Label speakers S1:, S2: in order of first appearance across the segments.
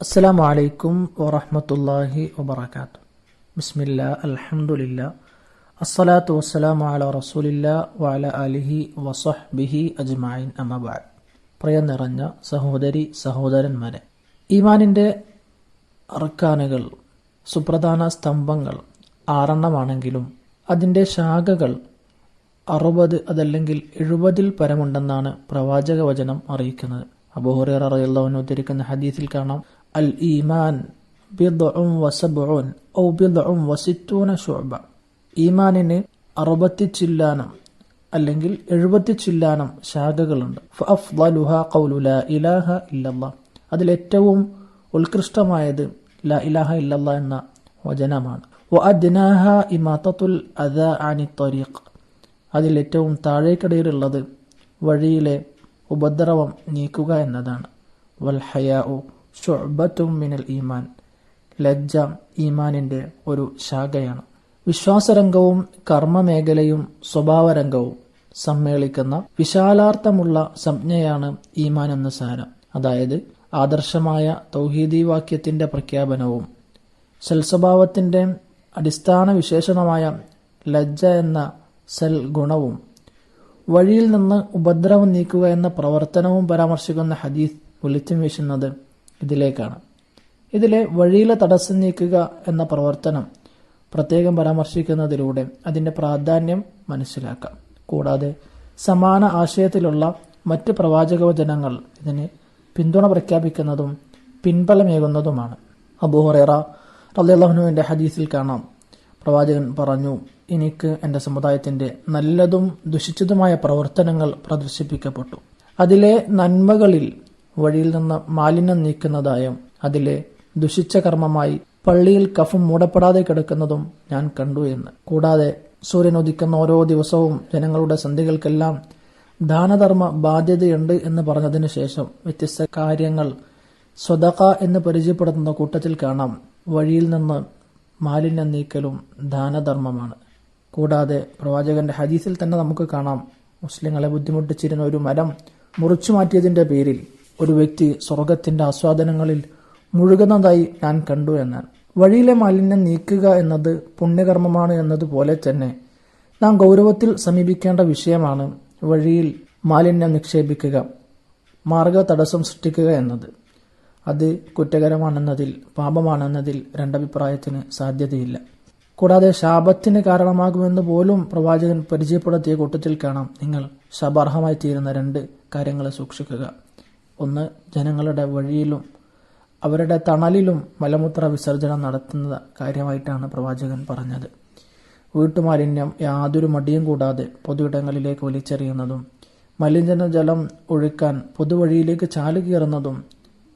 S1: അസ്സലാമു വലൈക്കും വറഹ്മത്തുള്ളാഹി വാത്ത ബിസ്മില്ല അലഹമുല്ല അസ്സലാത്തു വസ്സലാം അല റസൂലില്ല വാല അലിഹി വസഹ്ബിഹി അജ്മായിൻ അമബാൽ പ്രിയ നിറഞ്ഞ സഹോദരി സഹോദരന്മാരെ ഈമാനിന്റെ അർക്കാനുകൾ സുപ്രധാന സ്തംഭങ്ങൾ ആറെണ്ണമാണെങ്കിലും അതിന്റെ ശാഖകൾ അറുപത് അതല്ലെങ്കിൽ എഴുപതിൽ പരമുണ്ടെന്നാണ് പ്രവാചക വചനം അറിയിക്കുന്നത് അബൂഹുറേറ റളിയല്ലാഹു ഉദ്ധരിക്കുന്ന ഹദീസിൽ കാണാം. ഈമാൻ ബിദ്ഉം വസബ്ഉൻ ഔ ബിദ്ഉം വസിത്തൂന ശുഅബ ഈമാനിന് അറുപത്തി ചില്ലാനം അല്ലെങ്കിൽ എഴുപത്തി ചില്ലാനം ശാഖകളുണ്ട്. ഇലാഹ ഇല്ലല്ലാഹ് അതിലേറ്റവും ഉത്കൃഷ്ടമായത് ലാ ഇലാഹ ഇല്ലല്ലാഹ് എന്ന വചനമാണ്. വഅദ്നാഹ ഇമാതത്തുൽ അദാ അനി ത്വരീഖ്. അതിൽ ഏറ്റവും താഴേക്കടയിലുള്ളത് വഴിയിലെ ഉപദ്രവം നീക്കുക എന്നതാണ്. വൽ ഹയാഉ ഷുഅബത്തും മിനൽ ഈമാൻ. ലജ്ജ ഈമാനിന്റെ ഒരു ശാഖയാണ്. വിശ്വാസരംഗവും കർമ്മമേഖലയും സ്വഭാവരംഗവും സമ്മേളിക്കുന്ന വിശാലാർത്ഥമുള്ള സംജ്ഞയാണ് ഈമാൻ എന്ന സാരം. അതായത് ആദർശമായ തൗഹീദി വാക്യത്തിന്റെ പ്രഖ്യാപനവും സൽസ്വഭാവത്തിന്റെ അടിസ്ഥാന വിശേഷണമായ ലജ്ജ എന്ന സൽ ഗുണവും വഴിയിൽ നിന്ന് ഉപദ്രവം നീക്കുക എന്ന പ്രവർത്തനവും പരാമർശിക്കുന്ന ഹദീസ് വെളിച്ചം വീശുന്നത് ഇതിലേക്കാണ്. ഇതിലെ വഴിയിലെ തടസ്സം നീക്കുക എന്ന പ്രവർത്തനം പ്രത്യേകം പരാമർശിക്കുന്നതിലൂടെ അതിന്റെ പ്രാധാന്യം മനസ്സിലാക്കാം. കൂടാതെ സമാന ആശയത്തിലുള്ള മറ്റ് പ്രവാചകവചനങ്ങൾ ഇതിന് പിന്തുണ പ്രഖ്യാപിക്കുന്നതും പിൻബലമേകുന്നതുമാണ്. അബൂഹറേറ റല്ലാഹുനുവിന്റെ ഹദീസിൽ കാണാം. പ്രവാചകൻ പറഞ്ഞു എനിക്ക് എന്റെ സമുദായത്തിന്റെ നല്ലതും ദുഷിച്ചതുമായ പ്രവർത്തനങ്ങൾ പ്രദർശിപ്പിക്കപ്പെട്ടു. അതിലെ നന്മകളിൽ വഴിയിൽ നിന്ന് മാലിന്യം നീക്കുന്നതായും അതിലെ ദുഷിച്ച കർമ്മമായി പള്ളിയിൽ കഫം മൂടപ്പെടാതെ കിടക്കുന്നതും ഞാൻ കണ്ടു എന്ന്. കൂടാതെ സൂര്യൻ ഉദിക്കുന്ന ഓരോ ദിവസവും ജനങ്ങളുടെ സന്ധികൾക്കെല്ലാം ദാനധർമ്മ ബാധ്യതയുണ്ട് എന്ന് പറഞ്ഞതിന് ശേഷം വ്യത്യസ്ത കാര്യങ്ങൾ സ്വതക എന്ന് പരിചയപ്പെടുത്തുന്ന കൂട്ടത്തിൽ കാണാം. വഴിയിൽ നിന്ന് മാലിന്യം നീക്കലും ദാനധർമ്മമാണ്. കൂടാതെ പ്രവാചകന്റെ ഹദീസിൽ തന്നെ നമുക്ക് കാണാം. മുസ്ലിങ്ങളെ ബുദ്ധിമുട്ടിച്ചിരുന്ന ഒരു മരം മുറിച്ചു മാറ്റിയതിന്റെ പേരിൽ ഒരു വ്യക്തി സ്വർഗത്തിന്റെ ആസ്വാദനങ്ങളിൽ മുഴുകുന്നതായി ഞാൻ കണ്ടു എന്നാണ്. വഴിയിലെ മാലിന്യം നീക്കുക എന്നത് പുണ്യകർമ്മമാണ് എന്നതുപോലെ തന്നെ നാം ഗൗരവത്തിൽ സമീപിക്കേണ്ട വിഷയമാണ് വഴിയിൽ മാലിന്യം നിക്ഷേപിക്കുക മാർഗ തടസ്സം സൃഷ്ടിക്കുക എന്നത്. അത് കുറ്റകരമാണെന്നതിൽ പാപമാണെന്നതിൽ രണ്ടഭിപ്രായത്തിന് സാധ്യതയില്ല. കൂടാതെ ശാപത്തിന് കാരണമാകുമെന്ന് പോലും പ്രവാചകൻ പരിചയപ്പെടുത്തിയ കൂട്ടത്തിൽ കാണാം. നിങ്ങൾ ശബാർഹമായി തീരുന്ന രണ്ട് കാര്യങ്ങളെ സൂക്ഷിക്കുക. ഒന്ന് ജനങ്ങളുടെ വഴിയിലും അവരുടെ തണലിലും മലമൂത്ര വിസർജനം നടത്തുന്ന കാര്യമായിട്ടാണ് പ്രവാചകൻ പറഞ്ഞത്. വീട്ടുമാലിന്യം യാതൊരു മടിയും കൂടാതെ പൊതുയിടങ്ങളിലേക്ക് വലിച്ചെറിയുന്നതും മലിനജലം ഒഴുക്കാൻ പൊതുവഴിയിലേക്ക് ചാലു കയറുന്നതും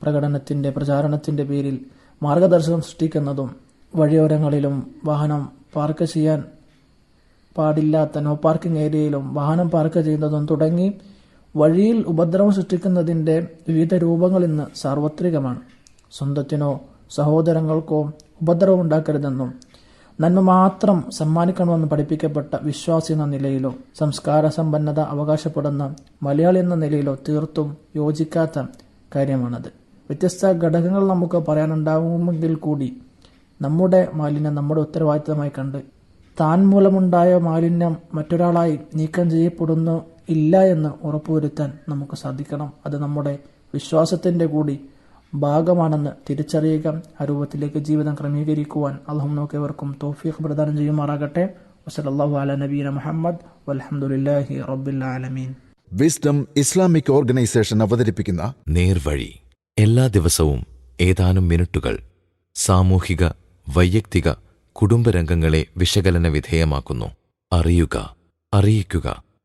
S1: പ്രകടനത്തിന്റെ പ്രചാരണത്തിന്റെ പേരിൽ മാർഗദർശനം സൃഷ്ടിക്കുന്നതും വഴിയോരങ്ങളിലും വാഹനം പാർക്ക് ചെയ്യാൻ പാടില്ലാത്ത നോ പാർക്കിംഗ് ഏരിയയിലും വാഹനം പാർക്ക് ചെയ്യുന്നതും തുടങ്ങി വഴിയിൽ ഉപദ്രവം സൃഷ്ടിക്കുന്നതിന്റെ വിവിധ രൂപങ്ങൾ ഇന്ന് സാർവത്രികമാണ്. സ്വന്തത്തിനോ സഹോദരങ്ങൾക്കോ ഉപദ്രവം ഉണ്ടാക്കരുതെന്നും നന്മ മാത്രം സമ്മാനിക്കണമെന്ന് പഠിപ്പിക്കപ്പെട്ട വിശ്വാസി എന്ന നിലയിലോ സംസ്കാര സമ്പന്നത അവകാശപ്പെടുന്ന മലയാളി എന്ന നിലയിലോ തീർത്തും യോജിക്കാത്ത കാര്യമാണത്. വ്യത്യസ്ത ഘടകങ്ങൾ നമുക്ക് പറയാനുണ്ടാവുമെങ്കിൽ കൂടി നമ്മുടെ മാലിന്യം നമ്മുടെ ഉത്തരവാദിത്തമായി കണ്ട് താൻ മൂലമുണ്ടായ മാലിന്യം മറ്റൊരാളായി നീക്കം ചെയ്യപ്പെടുന്നു ഇല്ല എന്ന് ഉറപ്പുവരുത്താൻ നമുക്ക് സാധിക്കണം. അത് നമ്മുടെ വിശ്വാസത്തിന്റെ കൂടി ഭാഗമാണെന്ന് തിരിച്ചറിയുക ആ രൂപത്തിലേക്ക് ജീവിതം ക്രമീകരിക്കുവാൻ അള്ളാഹു നോക്കിയവർക്കും തോഫീഖ് പ്രദാനം ചെയ്യുമാറാകട്ടെ. വസലല്ലാഹു അല നബീന മുഹമ്മദ് വലഹമുല്ലാഹി റബ്ബിൽ ആലമീൻ.
S2: വിസ്ഡം ഇസ്ലാമിക് ഓർഗനൈസേഷൻ അവതരിപ്പിക്കുന്ന
S3: നേർവഴി. എല്ലാ ദിവസവും ഏതാനും മിനിറ്റുകൾ സാമൂഹിക വൈയക്തിക കുടുംബരംഗങ്ങളെ വിശകലന വിധേയമാക്കുന്നു. അറിയുക അറിയിക്കുക